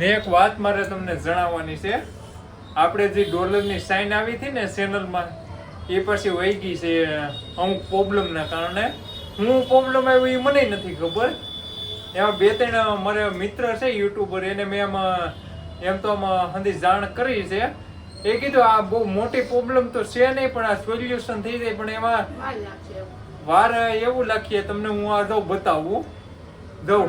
ને એક વાત મારે તમને જણાવવાની છે. આપણે જે ડોલરની સાઇન આવી હતી ને ચેનલમાં એ પછી વહી ગઈ છે અમુક પ્રોબ્લેમના કારણે. હું પ્રોબ્લેમ આવ્યો એ મને નથી ખબર. એમાં બે ત્રણ મારા મિત્ર છે યુટ્યુબર એને મેં એમાં એમ તો આમાં હંધી જાણ કરી છે. એ કીધું આ બહુ મોટી પ્રોબ્લેમ તો છે નહીં પણ આ સોલ્યુશન થઈ જાય. પણ એમાં વાર એવું. લખીએ તમને હું આ દઉં બતાવું. દઉં.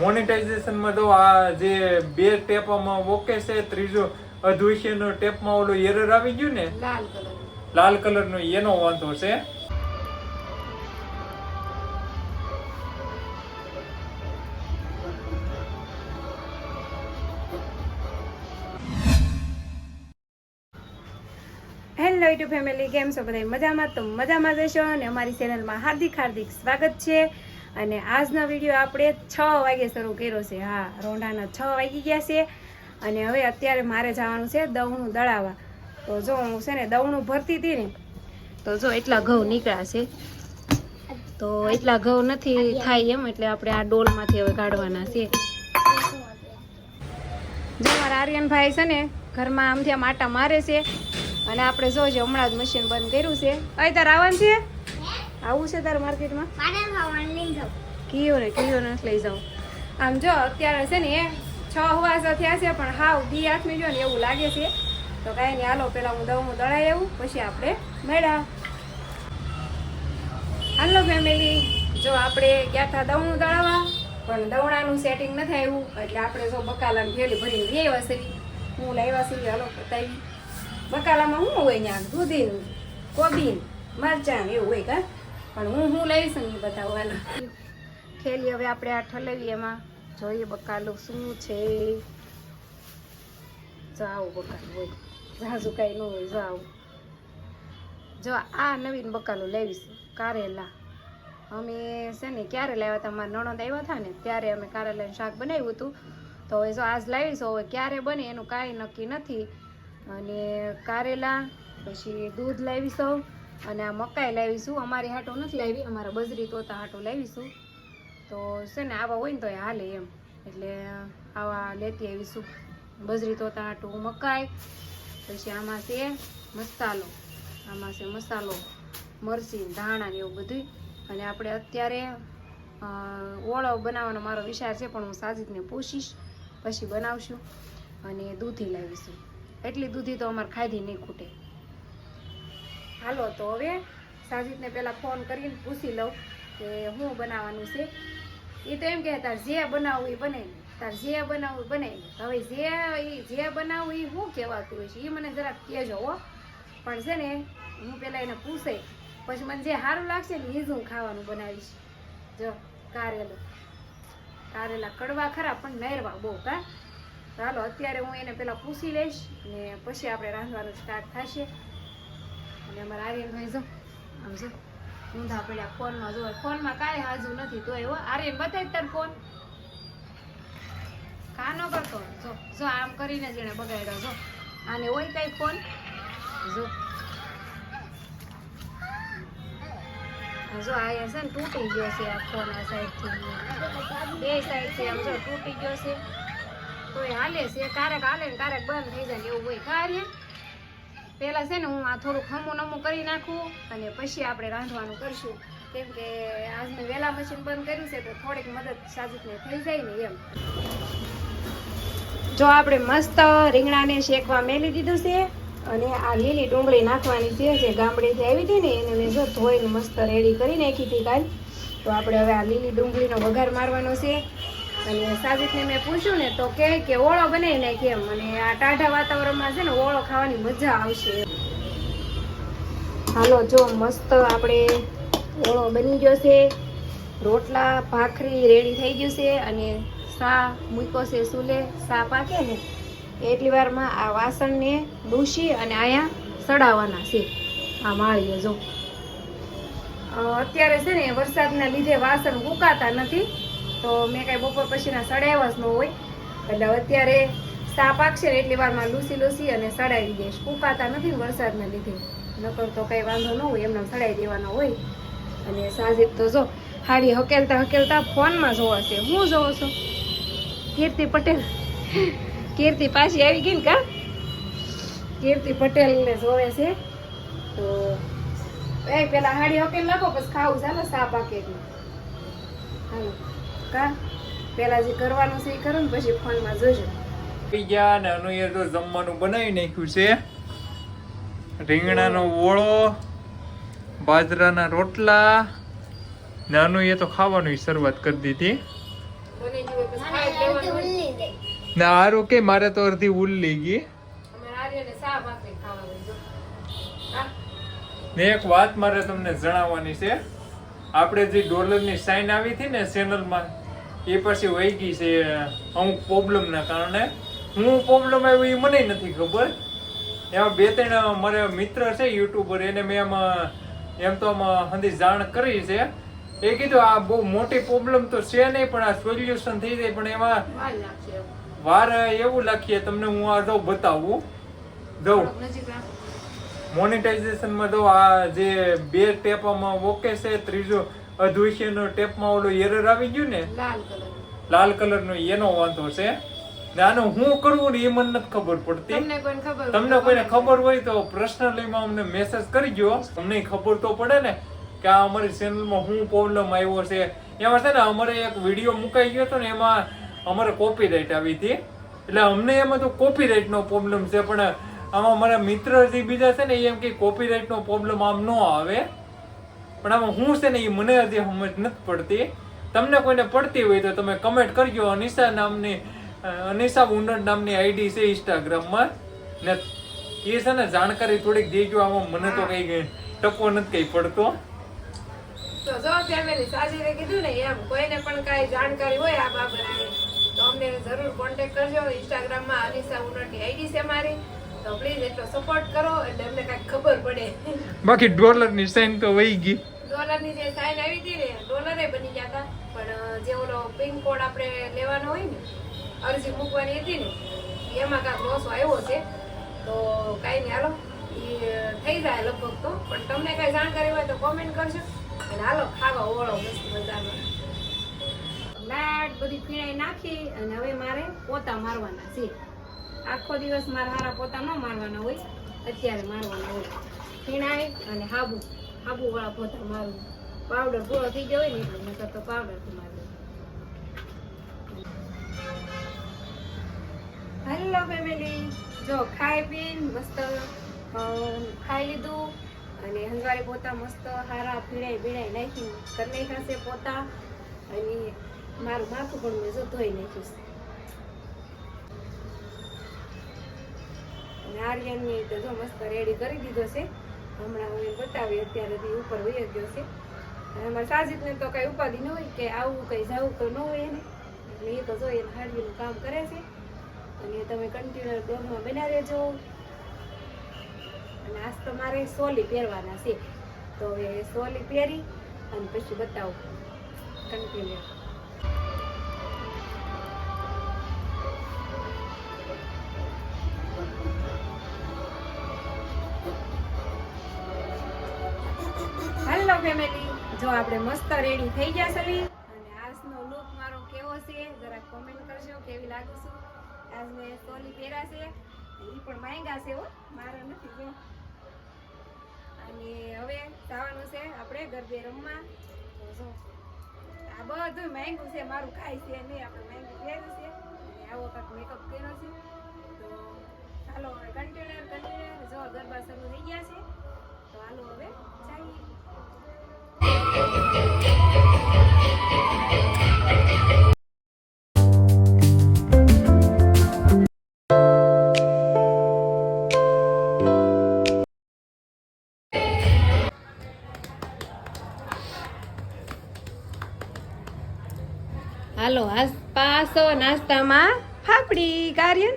મોનેટાઇઝેશનમાં તો આ જે બે ટેપમાં ઓકે છે ત્રીજો અધ્વિષ્યનો ટેપમાં ઓલો એરર આવી ગયું ને? લાલ કલર લાલ કલરનો એનો વાંધો છે. હેલો યુટ્યુબ ફેમિલી કેમ છો? બધા મજામાં? તો મજામાં જશો અને અમારી ચેનલમાં હાર્દિક હાર્દિક સ્વાગત છે. અને આજનો વીડિયો આપણે છ વાગે શરૂ કર્યો છે. હા, રોંઢાના છ વાગી ગયા છે. અને હવે અત્યારે મારે જવાનું છે દવણું દળાવવા. તો જો હું છે ને દવણું ભરતી હતી ને, તો જો એટલા ઘઉં નીકળ્યા છે. તો એટલા ઘઉં નથી થાય એમ, એટલે આપણે આ ડોલમાંથી હવે કાઢવાના છે. જો મારા આર્યનભાઈ છે ને ઘરમાં આમથી આમ આટા મારે છે. અને આપણે જોજો હમણાં જ મશીન બંધ કર્યું છે. અહીં તાર આવવાનું છે? આવું છે તારે માર્કેટમાં? કીઓ ને કીઓ નથી લઈ જાઉં. આમ જો અત્યારે છે ને એ છ હવાસા થયા છે પણ હાવ બી આઠમી જો ને એવું લાગે છે. તો કાંઈ નહીં હાલો પેલા હું દવું દળાઈ આવું પછી આપણે મેળા હાલો ફેમિલી જો આપણે ગયા હતા દવણું દળાવવા? પણ દવણાનું સેટિંગ નથી આવ્યું એટલે આપણે જો બકાલાની થેલી ભરીને લઈ આવ્યા સરી હું લાવ્યા છે હાલો બતાવી. બકાલામાં શું હોય ત્યાં દૂધીનું કોબીન મરચાં એવું હોય કા? પણ હું હું લઈશ ને એ ખેલી થેલી હવે આપણે આ ઠલવી એમાં. જોઈએ બકાલું શું છે. જો આવું બકાલું હોય. ઝાઝુ કાંઈ ન હોય જો જો આ નવીન બકાલું લેવીશું કારેલા. અમે છે ને ક્યારે લાવ્યા હતા? મારા નણંદ આવ્યા હતા ને, ત્યારે અમે કારેલાનું શાક બનાવ્યું હતું. તો હવે જો આજ લાવીશું હવે ક્યારે બને એનું કાંઈ નક્કી નથી. અને કારેલા, પછી દૂધ લાવીશું. અને આ મકાઈ લાવીશું. અમારી હાટો નથી લાવી, અમારા બજરી તોતા હાટો લાવીશું. તો છે ને આવા હોય ને તો એ હાલે એમ. એટલે આવા લેતી આવીશું. બજરી તોતા હાટું, મકાઈ, પછી આમાં છે મસાલો. આમાં છે મસાલો, મરચી, ધાણા ને એવું બધું અને આપણે અત્યારે ઓળો બનાવવાનો મારો વિચાર છે, પણ હું સાજીદને પૂછીશ. પછી બનાવશું અને દૂધી લાવીશું. એટલી દૂધી તો અમારે ખાધી નહીં ખૂટે. હાલો તો હવે સાજીદને પહેલાં ફોન કરીને પૂછી લઉં કે શું બનાવવાનું છે. એ તો એમ કહે તાર જે બનાવવું એ બને તાર જે બનાવવું બને હવે જે એ જે બનાવવું એ શું કહેવાતું છે? એ મને જરાક કહેજો હો. પણ છે ને, હું પહેલાં એને પૂછે. પછી મને જે સારું લાગશે ને એ જ હું ખાવાનું બનાવીશ. જો, કારેલું. કારેલા કડવા ખરા, પણ નહેરવા બહુ, કા? ચાલો અત્યારે હું એને પહેલાં પૂછી લઈશ ને પછી આપણે રાંધવાનું સ્ટાર્ટ થશે. અને અમારા આર્યનભાઈ જો, આમ જો, ઊંધા પડ્યા ફોનમાં જો ફોનમાં કાંઈ હાજુ નથી તો એવો આર્યન બતાવી તાર ફોન. કાનો કરતો? જો જો આમ કરીને જ એને બગાડ્યો. જો, આને હોય કઈ ફોન? જો. જો, આ છે ને તૂટી ગયો છે આ ફોન આ સાઈડથી. બે સાઈડથી આમ જો, તૂટી ગયો છે. તો એ હાલે છે. ક્યારેક હાલે ને ક્યારેક બંધ થઈ જાય એવું હોય. કાર્ય પહેલાં છે ને હું આ થોડુંક હમું નમું કરી નાખું અને પછી આપણે રાંધવાનું કરશું. કેમ કે આજ મેં વહેલા મશીન બંધ કર્યું છે તો થોડીક મદદ સાજિદને થઈ જાય ને એમ. જો આપણે મસ્ત રીંગણાને શેકવા મેલી દીધું છે અને આ લીલી ડુંગળી નાખવાની છે જે ગામડેથી આવી હતી ને એને મેં જો ધોઈને મસ્ત રેડી કરી નાખી હતી કાલ. તો આપણે હવે આ લીલી ડુંગળીનો વઘાર મારવાનો છે. અને સાજિદને મેં પૂછ્યું ને તો કે કે ઓળો બનાવી નાખી એમ. અને આ ટાઢા વાતાવરણમાં છે ને ઓળો ખાવાની મજા આવશે. હાલો, જો મસ્ત આપણે ઓળો બની ગયો છે. રોટલા, ભાખરી રેડી થઈ ગયું છે અને સા મૂક્યો છે સુલે. સા પાકે ને એટલી વારમાં આ વાસણને ડૂસી અને અહીંયા સડાવવાના છે. આ માળીએ જો. અત્યારે છે ને વરસાદના લીધે વાસણ ઉકાતા નથી. તો મેં કાંઈ બપોર પછીના સડાવ્યા જ ન હોય, એટલે અત્યારે સાપ પાકશે ને એટલી વારમાં લૂસી લૂસી અને સડાવી દઈશ. ઉકાતા નથી વરસાદને લીધે. નકર તો કંઈ વાંધો ન હોય એમને સડાવી દેવાનો હોય. અને સાંજે તો જો હાડી હકેલતા હકેલતા ફોનમાં જોવા છે. હું જોઉં છું? કીર્તિ પટેલ. કીર્તિ પાછી આવી ગઈ ને કા? કીર્તિ પટેલને જોવે છે. તો એ પેલા હાડી હકેલ નાખો, પછી ખાવું ચાલો સાપ આકે હાલો. કા? પેલા જે કરવાનું છે એ કરો ને પછી ફોનમાં જોજો. પીઝા ને અનુએ તો જમવાનું બનાવી નાખ્યું છે. રીંગણાનો ઓળો બાજરાના રોટલા નાનું એ તો ખાવાની શરૂઆત કરી દીધી. ના ગયું પછી ખાઈ જ લેવાનું ને હારું કે મારે તો અડધી ઉલ્લી ગઈ. ને એક વાત મારે તમને જણાવવાની છે. આપણે જે ડોલરની સાઇન આવી હતી ને ચેનલમાં એ પછી વહી ગઈ છે અમુક પ્રોબ્લેમના કારણે. હું પ્રોબ્લેમ આવ્યો એ મને નથી ખબર. એમાં બે ત્રણ મારા મિત્ર છે યુટ્યુબર એને મેં આમાં એમ તો હંધી જાણ કરી છે. એ કીધું આ બહુ મોટી પ્રોબ્લેમ તો છે નહીં પણ આ સોલ્યુશન થઈ જાય. પણ એમાં વાર એવું. લખીએ તમને હું આ દઉં બતાવું. દઉં મોનિટાઇઝેશનમાં તો આ જે બે ટેપમાં ઓકે છે ત્રીજો અધ્વિષ્યનો ટેપમાં ઓલો એરર આવી ગયું ને? લાલ કલર લાલ કલરનો એનો વાંધો છે. આનું હું કરવું ને એ મને નથી ખબર પડતી. તમને કોઈને ખબર હોય તો પર્સનલીમાં અમને મેસેજ કરી ગયો તમને ખબર તો પડે ને કે આ અમારી ચેનલમાં શું પ્રોબ્લેમ આવ્યો છે. એમાં છે ને અમારે એક વીડિયો મુકાઈ ગયો હતો ને એમાં અમારે કોપીરાઇટ આવી હતી. એટલે અમને એમાં તો કોપીરાઇટ નો પ્રોબ્લેમ છે પણ આમાં મારા મિત્ર જે બીજા છે ને એ એમ કે કોપીરાઇટ નો પ્રોબ્લેમ આમ ન આવે. પણ આમાં હું છે ને એ મને હજી સમજ નથી પડતી. તમને કોઈને પડતી હોય તો તમે કમેન્ટ કરજો. અનિશા નામની અનિશા ઉંડર નામની આઈડી છે ઇન્સ્ટાગ્રામમાં. ને એ છે ને જાણકારી થોડીક દેજો. આમાં મને તો કઈ ટકો નથી કઈ પડતો. તો જો ફેમિલી સાજીરે કીધું ને એમ કોઈને પણ કાંઈ જાણકારી હોય આ બાબતે તો અમને જરૂર કોન્ટેક્ટ કરજો. ઇન્સ્ટાગ્રામમાં અનિશા ઉનટની આઈડી છે મારી. તો પ્લીઝ એટલો સપોર્ટ કરો એટલે અમને કાંઈક ખબર પડે. બાકી ડોલરની સાઈન તો વહી ગઈ. ડોલરની જે સાઈન આવી હતી ને, ડોલરે બની ગયા હતા. પણ જે ઓલો પિન કોડ આપણે લેવાનો હોય ને, અરજી મૂકવાની હતી ને, એમાં કાંક લોસો આવ્યો છે. તો કાંઈ નહીં, હાલો. એ થઈ જાય લગભગ તો. પણ તમને કાંઈ જાણકારી હોય તો કોમેન્ટ કરજો. અને હાલો, ખાવા ઓળો મસ્ત મજાનો. લાટ બધી પીણાઈ નાખી અને હવે મારે પોતા મારવાના છે. આખો દિવસ મારે હારા પોતા ન મારવાના હોય. અત્યારે મારવાના હોય. પીણાઈ અને હાબુ. હાબુ વાળા પોતા મારું પાવડર પૂરો થઈ ગયો ને એટલે નકર તો પાવડરથી મારું હેલો ફેમિલી જો, ખાઈ પીને મસ્ત ખાઈ લીધું અને હંજવારી પોતા મસ્ત હારા પીડાઈ બીડાઈ નાખી. કરી છે પોતા અને મારું માથું પણ મેં જો ધોઈ નાખ્યું છે. અને આર્યનની તો જો મસ્ત રેડી કરી દીધો છે. હમણાં હું એમ બતાવી, અત્યારે ઉપર વહી ગયો છે. અને અમારા સાજીદને તો કઈ ઉપાધિ ન હોય કે આવું કઈ જવું તો ન હોય એને. એટલે એ તો જો એને હાડવીનું કામ કરે છે. અને તમે કન્ટિન્યુ બ્લોગમાં બના રહેજો. અને આજ તો મારે સોલી પહેરવાના છે. તો હવે સોલી પહેરી અને પછી બતાવું. કન્ટિન્યુ ફેમિલી જો આપણે મસ્ત રેડી થઈ ગયા છે. અને આજનો લુક મારો કેવો છે, જરા કોમેન્ટ કરજો, કેવી લાગુ છું. આજ મેં સોલી પહેર્યા છે. એ પણ મહેંગા છે હો, મારા નથી જો. અને હવે જવાનું છે આપણે ગરબે રમવા. જો, આ બધું માંગ્યું છે, મારું કાંઈ છે નહીં, આપણે માંગ્યું પહેર્યું છે. અને આવો કાંઈક મેકઅપ કર્યો છે. તો ચાલો હવે કન્ટેનર કન્ટિન્યુ જો ગરબા શરૂ થઈ ગયા છે, તો હાલો હવે જઈએ. હાલો પાસો નાસ્તામાં ફાફડી, કાર્યન?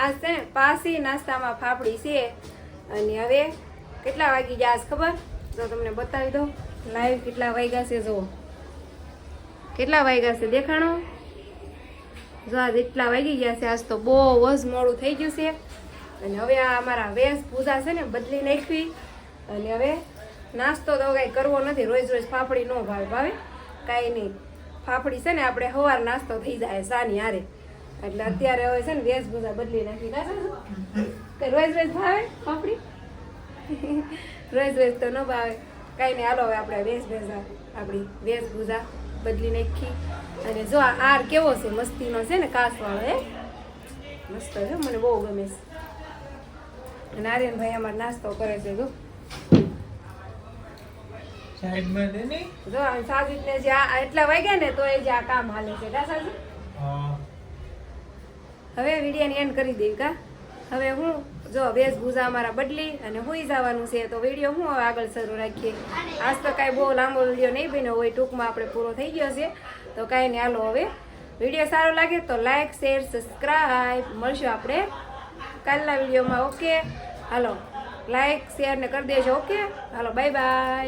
આ છે પાસી નાસ્તામાં ફાફડી છે. અને હવે કેટલા વાગી ગયા ખબર? જો તમને બતાવી દઉં. લાઈવ કેટલા વાગ્યા છે, જુઓ. કેટલા વાગ્યા છે, દેખાણો? જો આજ એટલા વાગી ગયા છે, આજ તો બહુ જ મોડું થઈ ગયું છે. અને હવે આ અમારા વેશભૂષા છે ને, બદલી નાખવી. અને હવે નાસ્તો તો કાંઈ કરવો નથી, રોજ રોજ ફાફડી ન ભાવે ભાવે. કાંઈ નહીં. ફાફડી છે ને, આપણે સવાર નાસ્તો થઈ જાય સાની હારે. એટલે અત્યારે હવે છે ને વેશભૂષા બદલી નાખી ના? રોજ રોજ ભાવે ફાફડી? રોજ રોજ તો ન ભાવે. કાંઈ નહીં હાલો હવે આપણે વેશભૂષા આપણી વેશભૂષા બદલી નાખી. અને જો આ આર કેવો છે મસ્તીનો છે ને કાસવાળો એ મસ્ત છે મને બહુ ગમે છે. નારાયણભાઈ અમારે નાસ્તો કરે છે જો. સાઈડમાં દે ને જો જે એટલા વાગ્યા ને તો એ જે આ કામ હાલે છે કા સાજુ હવે વિડીયોની એન્ડ કરી દઈ કા? હવે હું જો વેશભૂષા અમારા બદલી અને હોઈ જવાનું છે, તો વીડિયો હું હવે આગળ શરૂ રાખીએ. આજ તો કાંઈ બહુ લાંબો વીડિયો નહીં બન્યો હોય, ટૂંકમાં આપણે પૂરો થઈ ગયો છે. તો કાંઈ નહીં, હાલો હવે. વીડિયો સારો લાગે તો લાઈક, શેર, સબસ્ક્રાઈબ. મળશું આપણે કાલના વિડીયોમાં, ઓકે? હાલો, લાઈક, શેર ને કરી દેજો, ઓકે? હાલો બાય બાય